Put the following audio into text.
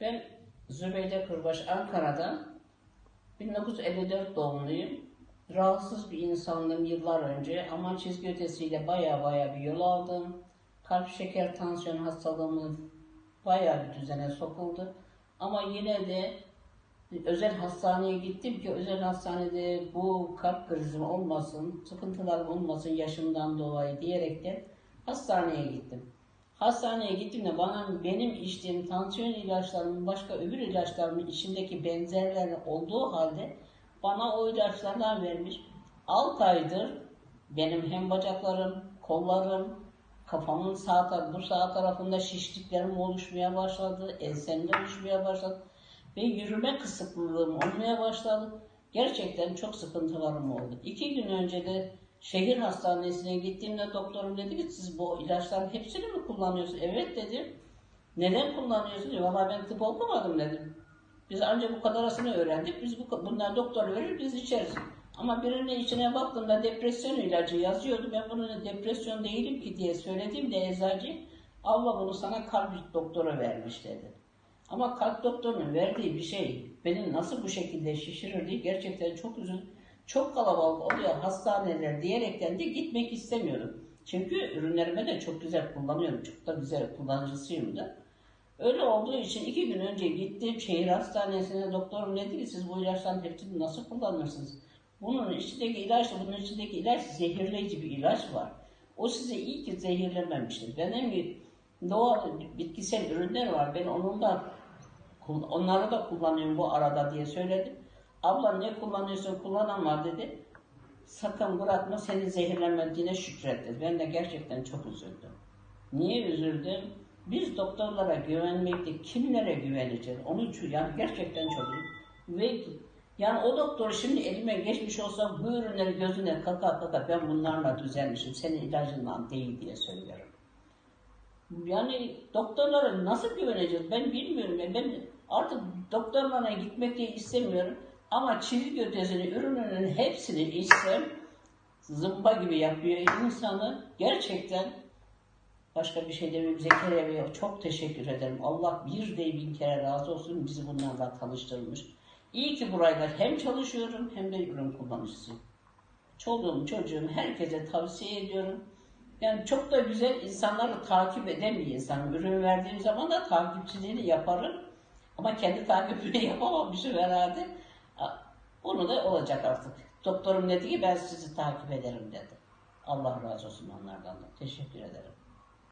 Ben Zübeyde Kırbaş Ankara'dan 1954 doğumluyum. Rahatsız bir insandım yıllar önce ama çizgi ötesiyle baya baya bir yol aldım. Kalp şeker tansiyon hastalığımız baya bir düzene sokuldu. Ama yine de özel hastaneye gittim ki özel hastanede bu kalp krizim olmasın, sıkıntılarım olmasın yaşımdan dolayı diyerekten hastaneye gittim. Hastaneye gittiğimde bana benim içtiğim tansiyon ilaçlarımın başka öbür ilaçlarımın içindeki benzerleri olduğu halde bana o ilaçlardan vermiş. 6 aydır benim hem bacaklarım, kollarım, kafamın sağ tarafı, bu sağ tarafında şişliklerim oluşmaya başladı, ensemde oluşmaya başladı ve yürüme kısıtlılığım olmaya başladı. Gerçekten çok sıkıntılarım oldu. İki gün önce de şehir hastanesine gittiğimde doktorum dedi ki siz bu ilaçların hepsini mi kullanıyorsunuz? Evet dedim. Neden kullanıyorsunuz? Valla ben tıp okumadım dedim. Biz ancak bu kadarasını öğrendik. Biz bu, bunlar doktor verir biz içeriz. Ama birinin içine baktığımda depresyon ilacı yazıyordu. Ben bunun depresyon değilim ki diye söylediğimde eczacı Allah bunu sana kalp doktoru vermiş dedi. Ama kalp doktorunun verdiği bir şey beni nasıl bu şekilde şişirir diye gerçekten çok üzüldüm. Çok kalabalık oluyor hastaneler diyerekten de gitmek istemiyorum. Çünkü ürünlerime de çok güzel kullanıyorum. Çok da güzel kullanıcısıyım da. Öyle olduğu için iki gün önce gittim şehir hastanesine doktorum dedi ki siz bu ilaçların hepsini nasıl kullanırsınız? Bunun içindeki ilaç, bunun içindeki ilaç zehirleyici bir ilaç var. O size iyi ki zehirlememiştir. Benim gibi doğal bitkisel ürünler var. Ben onun da onları da kullanıyorum bu arada diye söyledim. Abla ne kullanıyorsun kullanama dedi. Sakın bırakma seni zehirlenmediğine şükret dedi. Ben de gerçekten çok üzüldüm. Niye üzüldüm? Biz doktorlara güvenmekte kimlere güveneceğiz? Onun için yani gerçekten çok. Ve yani o doktor şimdi elime geçmiş olsa bu ürünleri gözüne kaka kaka ben bunlarla düzelmişim. Senin ilacından değil diye söylüyorum. Yani doktorlara nasıl güveneceğiz ben bilmiyorum. Ben artık doktorlara gitmek de istemiyorum. Ama çivi ötesini, ürününün hepsini içsem zımba gibi yapıyor insanı. Gerçekten başka bir şey demeyeyim. Zekeriya Bey'e çok teşekkür ederim. Allah bir de bin kere razı olsun bizi bunlarla tanıştırmış. İyi ki burayla hem çalışıyorum hem de ürün kullanıcısıyım. Çoluğum, çocuğum herkese tavsiye ediyorum. Yani çok da güzel insanları takip eden bir insanım. Ürün verdiğim zaman da takipçiliğini yaparım. Ama kendi takibini yapamamışım herhalde. Bunu da olacak artık. Doktorum dedi ki ben sizi takip ederim dedi. Allah razı olsun onlardan da. Teşekkür ederim.